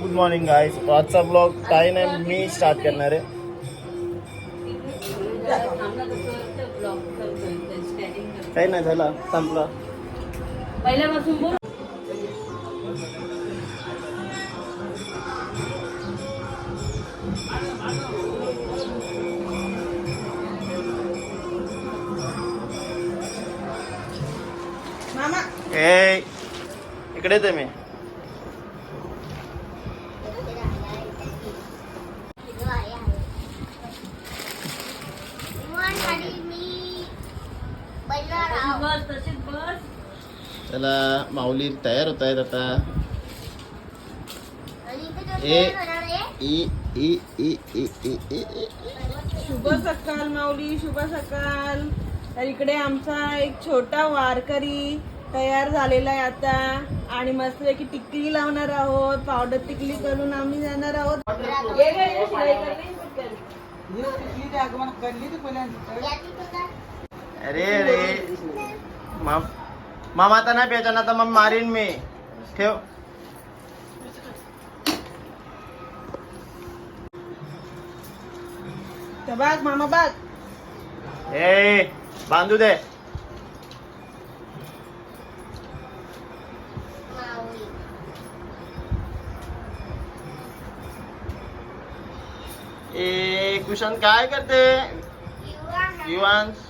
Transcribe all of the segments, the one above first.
Good morning guys आजचा blog काही नाही मी स्टार्ट करणार आहे. काही नाही झाला. संपला. पहिल्यापासून बोल. मामा. ए इकडे येते मी बस तशीच बस चला माऊली तयार होत आहेत आता. ए ई ई ई ई ई ई ई. शुभ सकाळ माऊली शुभ सकाळ तर इकडे आमचा एक छोटा वारकरी तयार झालेला आहे आता. आणि मस्तपैकी टिकली लावणार आहोत पावडर टिकली करून आम्ही जाणार आहोत. अरे अरे. माम मामा आता नाही प्यायचा ना तर मग मारीन मी. ठेव. तर बघ मामा बघ. ए बांधू दे. ए कुशन काय करते? युवांश.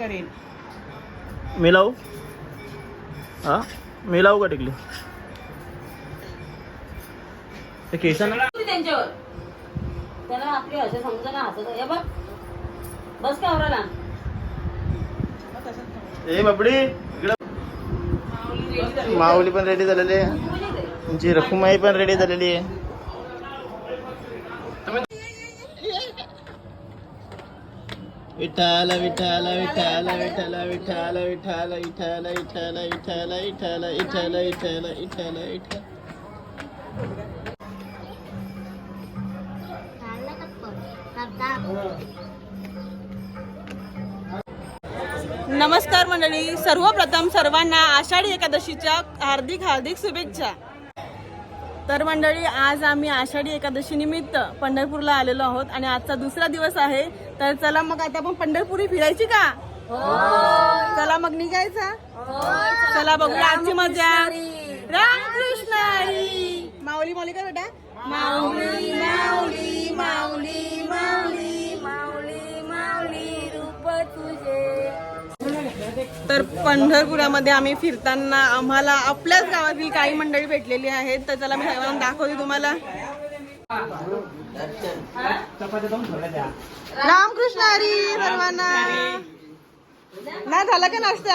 करेल मी लावू? हा? मी लावू का टिकली? ते केसांना तू त्यांच्यावर. त्याला आपली हसं समजा ना हसत हे बघ. बस का आवराला मग तसंच कर. ए इकडं. माऊली पण रेडी झालेली आहे. तुमची रखुमाई पण रेडी झालेली आहे. विठाला विठाला विठाला विठाला विठाला विठाला विठाला विठाला विठाला विठाला विठाला विठाला विठाला विठाला नमस्कार मंडळी सर्वप्रथम सर्वांना आषाढी एकादशीच्या हार्दिक हार्दिक शुभेच्छा तर मंडळी आज आम्ही आषाढी एकादशी निमित्त पंढरपूरला आलेलो आहोत आणि आजचा दुसरा दिवस आहे. तर चला मग आता आपण पंढरपुरी फिरायची का? चला मग निघायचा? चला बघूया आजची मजा. रामकृष्ण माऊली माऊली का बेटा? माऊली माऊली माऊली माऊली. तर पंढरपुरामध्ये आम्ही फिरताना आम्हाला आपल्याच गावातील काही मंडळी भेटलेली आहेत. तर चला मी सर्वांना दाखवते तुम्हाला. रामकृष्ण हरी सर्वांना. नाही झाला का नाश्ता?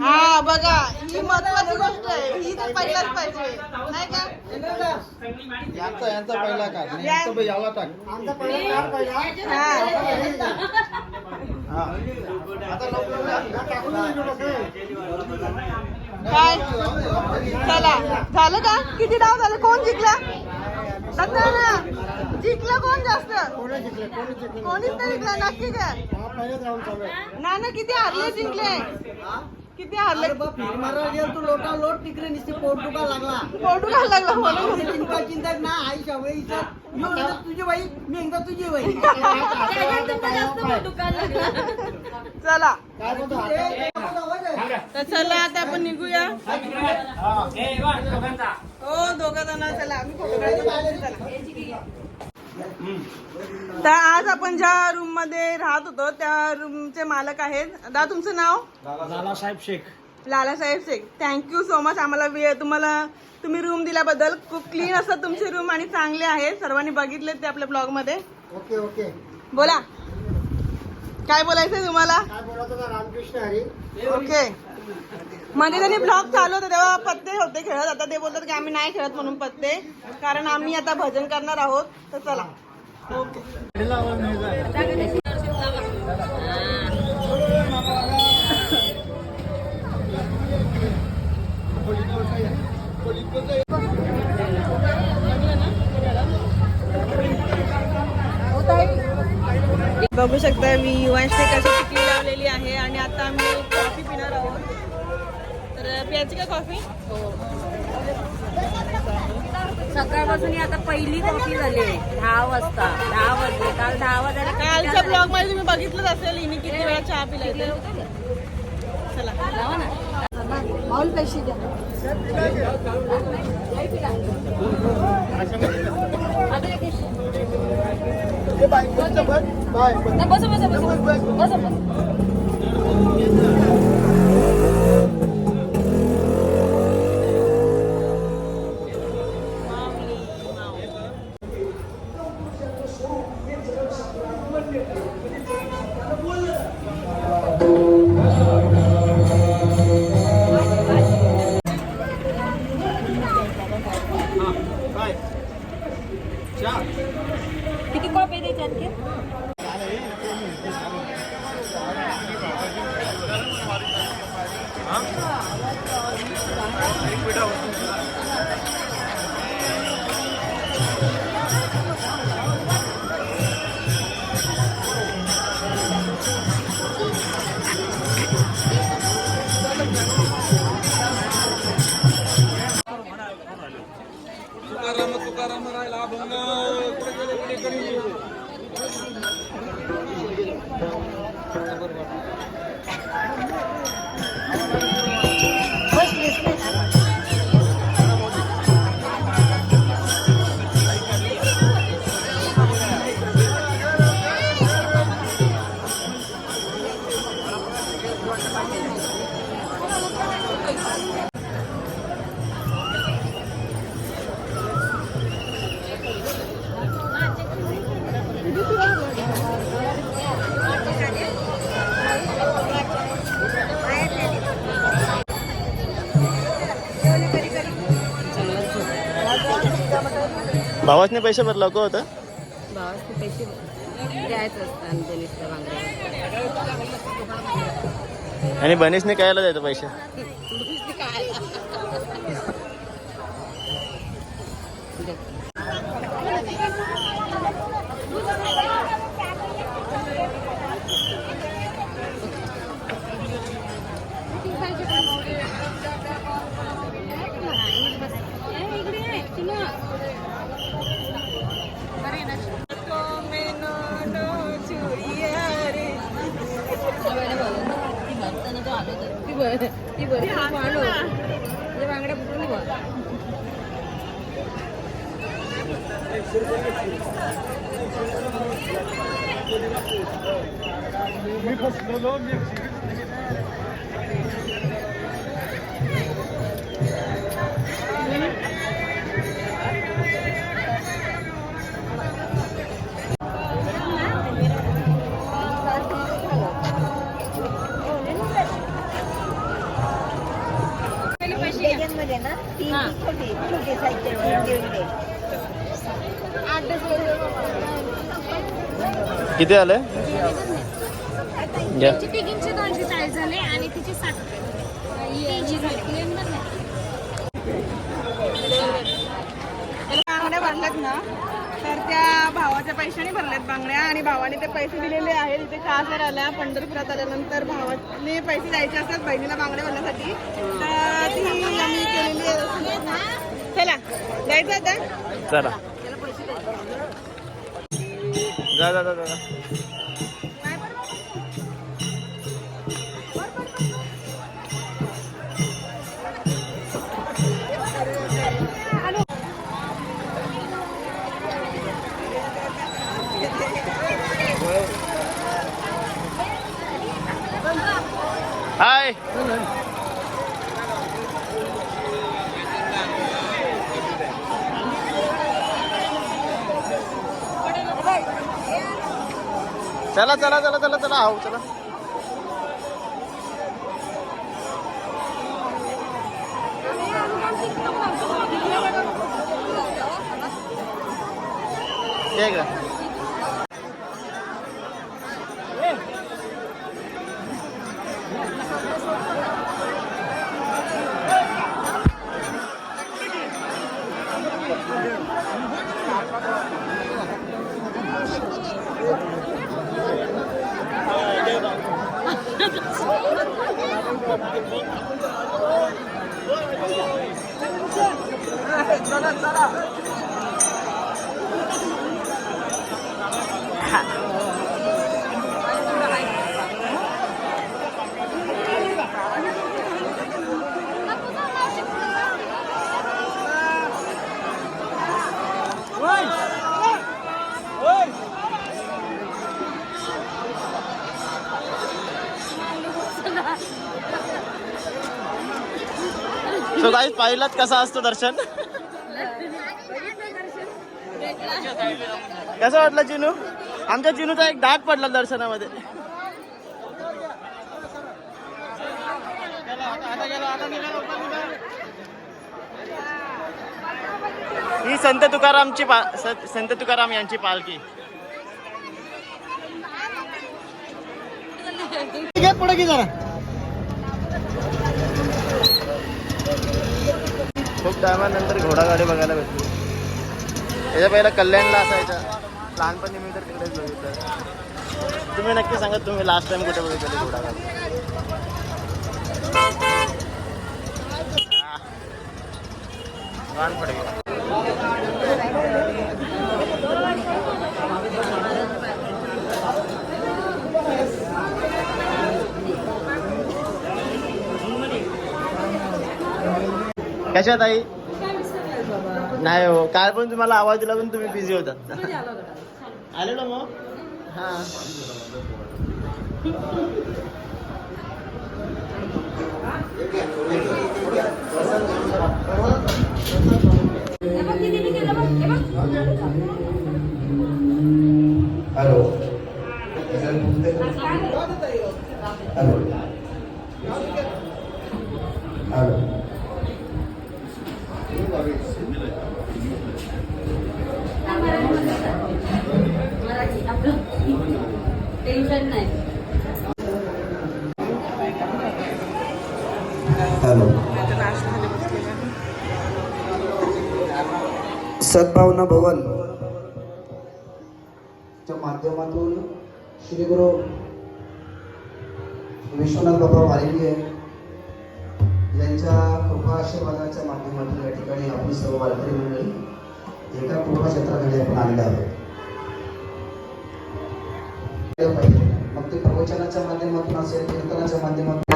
हा बघा ही महत्वाची गोष्ट आहे. ही तर पहिलाच पाहिजे. नाही का? यांचा यांचा पहिला याला टाक. हा. काय? चला. झालं का? किती डाव झाले? कोण जिंकला? जिंकलं कोण जास्त? कोणीच नाही जिंकला नक्की काय ना ना किती हारले जिंकले? किती हारले? तू लोटा लोट तिकडे नुसते पोट दुखा लागला. पोटू घाल लागला म्हणून चिंता चिंता ना आई सवयीचा एकदा तुझी बाई मी एकदा तुझी बाई. चला. काय बोलतो? आता? तर चला आता आपण निघूया. हो दोघं जण चला आम्ही. चला तर आज आपण ज्या रूममध्ये राहत होतो त्या रूमचे मालक आहेत. दादा तुमचं नाव? Lalasaheb Shaikh. Lalasaheb Shaikh thank you so much आम्हाला वेळ तुम्हाला तुम्ही रूम दिल्याबद्दल खूप क्लीन असतात तुमचे रूम आणि चांगले आहेत. सर्वांनी बघितले ते आपल्या ब्लॉगमध्ये. Okay okay. बोला. काय बोलायचंय तुम्हाला? रामकृष्ण हरी. ओके. मध्ये त्यांनी ब्लॉग चालू होते तेव्हा पत्ते होते खेळत. आता ते बोलतात की आम्ही नाही खेळत म्हणून पत्ते. कारण आम्ही आता भजन करणार आहोत. तर चला. ओके. बघू शकता मी युवांशने कशी टिकली लावलेली आहे आणि आता आम्ही कॉफी पिणार आहोत. तर प्यायची का कॉफी सकाळपासून ही आता पहिली कॉफी झाली दहा वाजता. दहा वाजले. काल दहा वाजता कालच्या ब्लॉगमध्ये तुम्ही बघितलंच असेल हिने किती वेळा चहा पिलाय ते. चला बाय बाय बस बस बस बस बस काय तुकाराम तुकाराम राहिला अभंग. कुठे भावासने पैसे भरला का होतं? पैसे द्यायचं असतं आणि बनेशने कायला द्यायचं पैसे? ती बरं ती बरं वाढव ते बांगड्या फुटून बघमध्ये किती आलं दोनशे चाळीस झाले आणि तिचे साठ बांगड्या भरल्यात ना तर त्या भावाच्या पैशाने भरल्यात बांगड्या आणि भावाने ते पैसे दिलेले आहेत. इथे कासर आल्या पंढरपुरात आल्यानंतर भावाने पैसे द्यायचे असतात बहिणीला बांगड्या भरण्यासाठी. तर ती आम्ही केलेली आहे. चला जायचं आता. चला. जा जा जा जा. हाय. चला चला चला चला चला आहो चला. ठीक आहे ये का सो काही पाहिलात कसा असतो दर्शन? कसं वाटलं चिनू आमच्या चिनूचा एक डाग पडला दर्शनामध्ये. ही संत तुकारामची पा संत तुकाराम यांची पालखी. पुढे की जरा? खूप टायमानंतर घोडागाडी बघायला भेटली. याच्या पहिला कल्याणला असायचा. लहानपणी मी तर तिकडेच बघितलं. तुम्ही नक्की सांगा तुम्ही लास्ट टाइम कुठे बघितले घोडागाडी? आह. कशा ताई? नाही हो काल पण तुम्हाला आवाज दिला पण तुम्ही बिझी होता. आलेलो मग? हा. हॅलो. हॅलो हॅलो मराठी आपलं टेन्शन नाही. हॅलो. सद्भावना भवन. च्या माध्यमातून श्री गुरु विश्वनाथ बाबा वारिंगे यांच्या कृपा आशीर्वादाच्या माध्यमातून या ठिकाणी आपण सर्व वारकरी मंडळी एका कृपा क्षेत्राकडे आपण आलेले आहोत. पाहिजे. मग ते प्रवचनाच्या माध्यमातून असेल कीर्तनाच्या माध्यमातून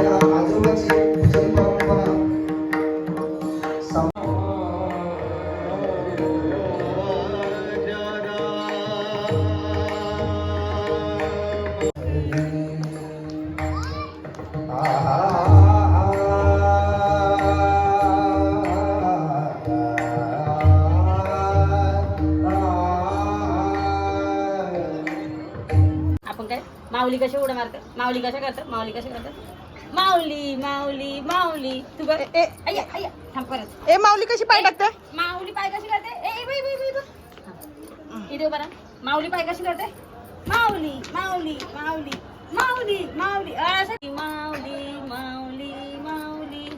माऊली कशा उड्या मारतात माऊली कशा करतात माऊली कशा करतात माऊली माऊली माऊली. तू बघ. ए अय्या अय्या. थांब परत. ए माऊली कशी पाय टाकते? माऊली पाय कशी करते? ए बाई बाई बाई बाई. इथे उभा राहा. माऊली पाय कशी करते? माऊली माऊली माऊली माऊली माऊली. असं. माऊली माऊली माऊली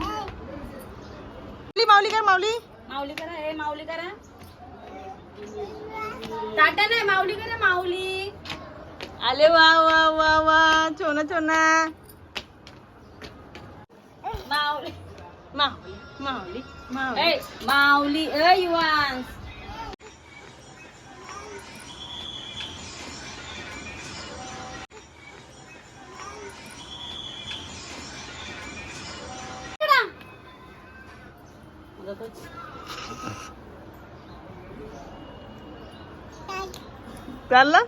माऊली. कर माऊली. माऊली करा. ए माऊली करा. टाटा नाही माऊली करा माऊली. আরে ওয়া ওয়া ওয়া ওয়া ছোনা ছোনা Mauli. Mauli. Mauli. Mauli. Hey, Mauli ơi Yuan. Carla?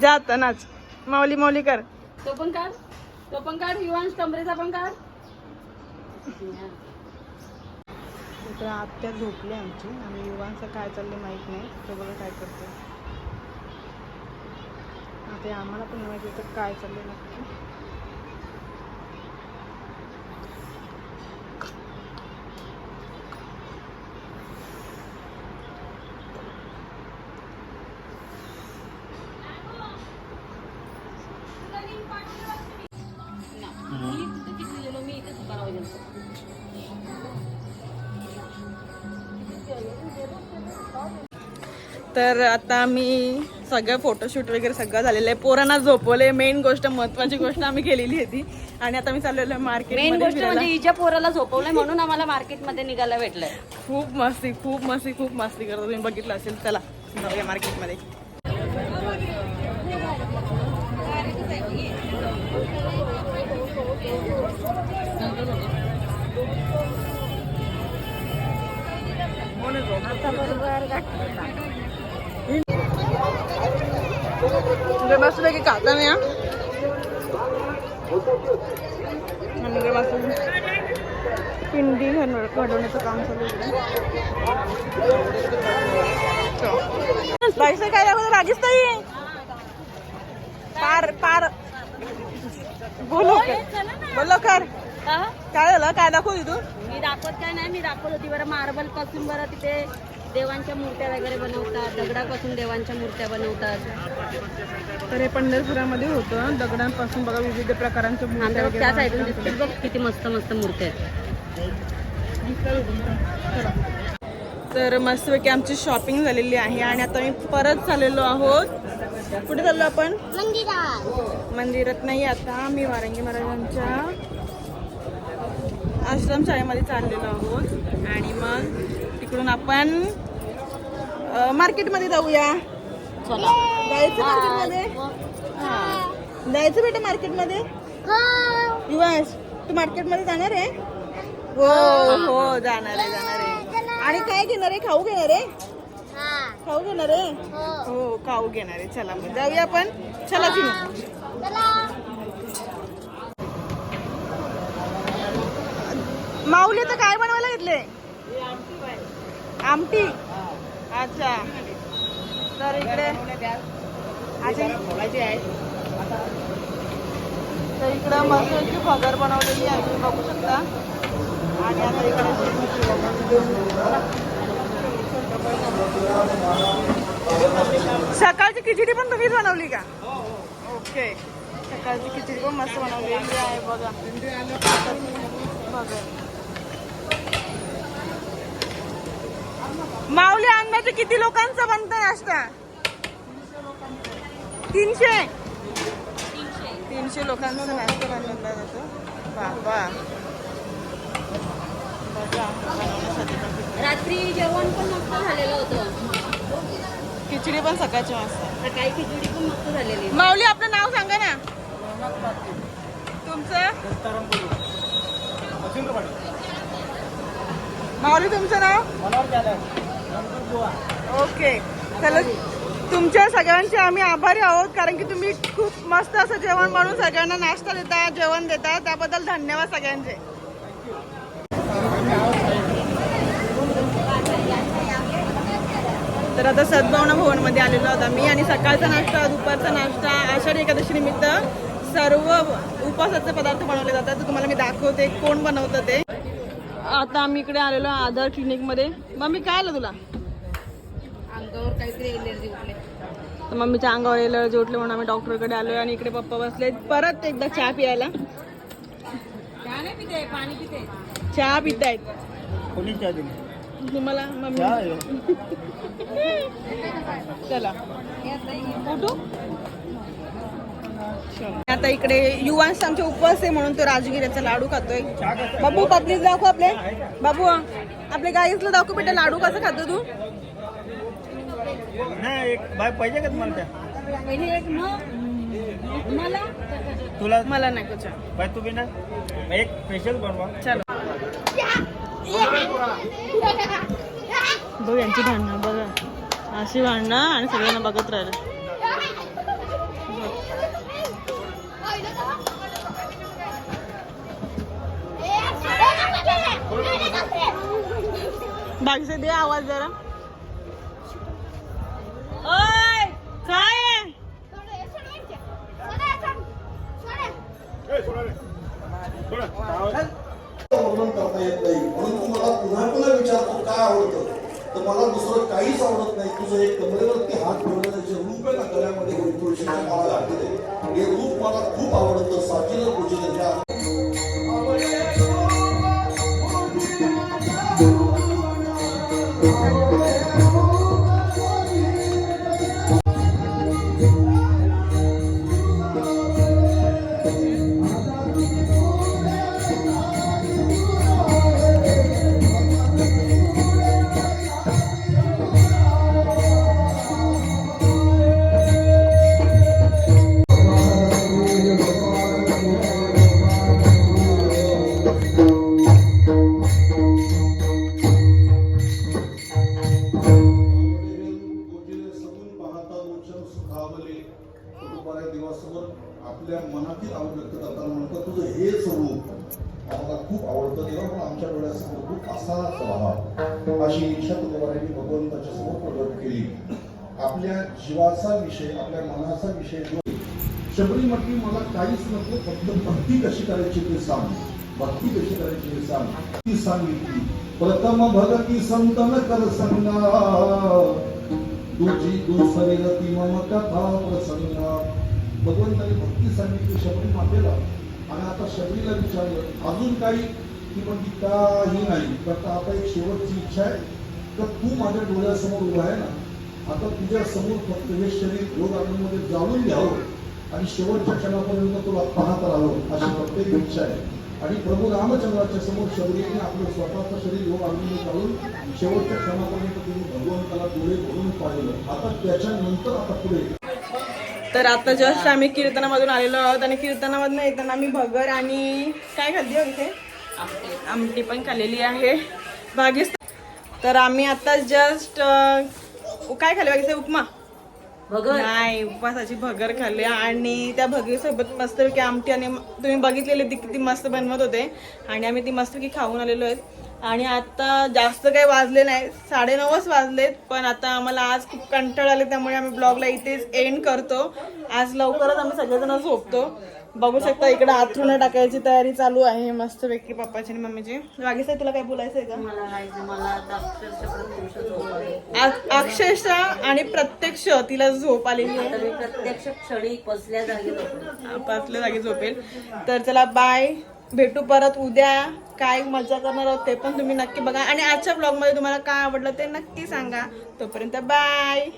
चाललं जा आता नाच. माऊली माऊली कर. तो पण काढ. तो पण काढ. युवांश कमरेचा पण काढ. इकडे आत्या झोपली आमची. आणि युवांचं काय चाललंय माहीत नाही. ते बघा काय करते आता हे आम्हाला पण माहिती होतं काय चाललंय नक्की. तर आता आम्ही सगळं फोटोशूट वगैरे सगळं झालेलं आहे. पोरांना झोपवले मेन गोष्ट महत्वाची गोष्ट आम्ही केलेली होती. आणि आता मी चाललेलो आहे मार्केट मेन गोष्ट म्हणजे हिच्या पोराला झोपवलंय म्हणून आम्हाला मार्केटमध्ये निघायला भेटलंय. खूप मस्ती खूप मस्ती खूप मस्ती करतो. तुम्ही बघितलं असेल चला जाऊया मार्केटमध्ये इकडे बसलं की खाता नाही? आणि इकडे बसून पिंडी घडवण्याचं काम चालू आहे. पैसे काय दाखवतो? राजेशताई पार पार. बोलो बोलो कर? काय झालं? काय दाखवली तू? मी दाखवत काय नाही मी दाखवत होती बरं मार्बलपासून बरं तिथे देवांच्या मूर्त्या वगैरे बनवतात दगडापासून देवांच्या मूर्त्या बनवतात. तर हे पंढरपुरामध्ये होतं. दगडांपासून बघा विविध प्रकारांच्या मूर्त्या वगैरे त्या साईडून. दिसतील बघ किती मस्त मस्त मूर्त्या आहेत. तर मस्तपैकी आमची शॉपिंग झालेली आहे आणि आता मी परत चाललेलो आहोत. कुठे चाललो आपण? मंदिरात. नाही आता. मी वारंगी महाराजांच्या आश्रम शाळेमध्ये चाललेलो आहोत. आणि मग तिकडून आपण मार्केटमध्ये जाऊया. चला. जायचं मार्केटमध्ये? हा. जायचं बेटा मार्केटमध्ये? युवास तू मार्केटमध्ये जाणार आहे? हो हो. जाणार आहे जाणार आहे. आणि काय घेणार आहे? खाऊ घेणार आहे? खाऊ घेणार आहे? हो. खाऊ घेणार आहे. चला मग जाऊया आपण. चला चिनू माऊली तर काय बनवायला घेतले आमटी. अच्छा. तर इकडे. तर इकडं मसूरची भगर बनवलेली आहे तुम्ही बघू शकता. आणि आता इकडे सकाळची खिचडी पण तुम्हीच बनवली का? ओके. सकाळची खिचडी पण मस्त बनवलेली आहे बघा. भगर माऊली अंदाजे किती लोकांचा बनतं नाश्ता तीनशे? तीनशे लोकांचा नाश्ता बनवला जातो. बाबा. रात्री जेवण पण मस्त झालेलं होतं. खिचडी पण सकाळची वाजता सकाळी खिचडी पण मस्त झालेली. माऊली आपलं नाव सांगा ना. तुमचं? माऊली तुमचं नाव? ओके. चला तुमच्या सगळ्यांचे आम्ही आभारी आहोत कारण की तुम्ही खूप मस्त असं जेवण बनवून सगळ्यांना नाश्ता देता जेवण देता. त्याबद्दल धन्यवाद सगळ्यांचे. तर आता सद्भावना भवनमध्ये आलेलो आहोत आम्ही आणि सकाळचा नाश्ता दुपारचा नाश्ता आषाढी एकादशी निमित्त सर्व उपवासाचे पदार्थ बनवले जातात. तर तुम्हाला मी दाखवते कोण बनवतं ते. आता आम्ही इकडे आलेलो आहे आधार क्लिनिकमध्ये. मम्मी काय आलं तुला? अंगावर काहीतरी एलर्जी उठले. तर मम्मीच्या अंगावर एलर्जी उठले म्हणून आम्ही डॉक्टरकडे आलोय आणि इकडे पप्पा बसले परत एकदा चहा प्यायला. चहा नाही पिते पाणी पिते. चहा पितायत कोणी चहा दिली? तुम्हाला मम्मी? चला. उठू? आता इकडे युवांस आमचे उपवास आहे म्हणून तो राजगिऱ्याचा लाडू खातोय. बाबू पत्नीच दाखव आपले. बाबू आपल्या गाईसला दाखव बेटा लाडू कसं खातो तू? नाही पाहिजे का तुम्हाला तुला? मला नाही चहा बाय तुम्ही ना एक स्पेशल बनवा. चलो. बघ यांची भांडणं बघा. अशी भांडणं आणि सगळ्यांना बघत राहिलं. बाकीचे दे आवाज़ जरा ओय काय? वर्णन करता येत नाही म्हणून तू मला पुन्हा पुन्हा विचारतो काय आवडतं तर मला दुसरं काहीच आवडत नाही तुझं एक कमरेवरती हात ठेवण्याचं जे रूप आहे ना गळ्यामध्ये हे तुळशीच्या माळा घातलेलं हे रूप मला खूप आवडतं साजीला पूजित अशी इच्छा तुकोबारांनी भगवंताच्या समोर प्रगट केली. आपल्या जीवाचा विषय आपल्या मनाचा विषय जो शबरी म्हटली मला काहीच नको फक्त भक्ती कशी करायची ते सांग. भक्ती कशी करायची ते सांग. ती सांगितली प्रथम भगती संतन कर संगा तुझी दुसरी गती मम कथा प्रसंगा भगवंताने भक्ती सांगितली शबरी मातेला. आणि आता शबरीला विचारलं अजून काही ती म्हणती काही नाही. फक्त आता एक शेवटची इच्छा आहे. तर तू माझ्या डोळ्यासमोर उभा आहे ना. आता तुझ्या समोर फक्त हे शरीर योग आनंदमध्ये जाळून घ्यावं. आणि शेवटच्या क्षणापर्यंत तुला पाहत राहावं अशी प्रत्येक इच्छा आहे. आणि प्रभू रामचंद्राच्या समोर शबरीने आपलं स्वतःचं शरीर योग आनंद काढून शेवटच्या क्षणापर्यंत तुम्ही भगवंताला डोळे भरून पाहिलं. आता त्याच्यानंतर आता पुढे तर आता जस्ट आम्ही कीर्तनामधून आलेलो आहोत आणि कीर्तनामधून येताना आम्ही भगर आणि काय खाल्ली हो इथे आमटी पण खाल्लेली आहे. भागीस तर आम्ही आता जस्ट काय खाल्ले बागीचे उपमा. नाही उपवासाची भगर खाल्ली आणि त्या भगरीसोबत मस्त की आमटी आणि तुम्ही बघितलेली ती किती मस्त बनवत होते. आणि आम्ही ती मस्त की खाऊन आलेलो आहेत. आणि आता जास्त काही वाजले नाही साडेनऊच वाजलेत पण आता आम्हाला आज खूप कंटाळ आले त्यामुळे आम्ही ब्लॉगला इथेच एंड करतो. आज लवकरच आम्ही सगळेजण झोपतो. बघू शकता इकडे आथरुणं टाकायची तयारी चालू आहे. मस्त पैकी पप्पाची आणि मम्मीची. बाकी साहेब तुला काय बोलायचं आहे का? अक्षरशः आणि प्रत्यक्ष तिला झोप आलेली आहे. प्रत्यक्ष क्षणी बसल्या जागी पाचल्या जागी झोपेल तर चला बाय. भेटू परत उद्या. काय मजा करणार आहोत ते पण तुम्ही नक्की बघा. आणि आजच्या ब्लॉगमध्ये तुम्हाला काय आवडलं ते नक्की सांगा. तोपर्यंत बाय.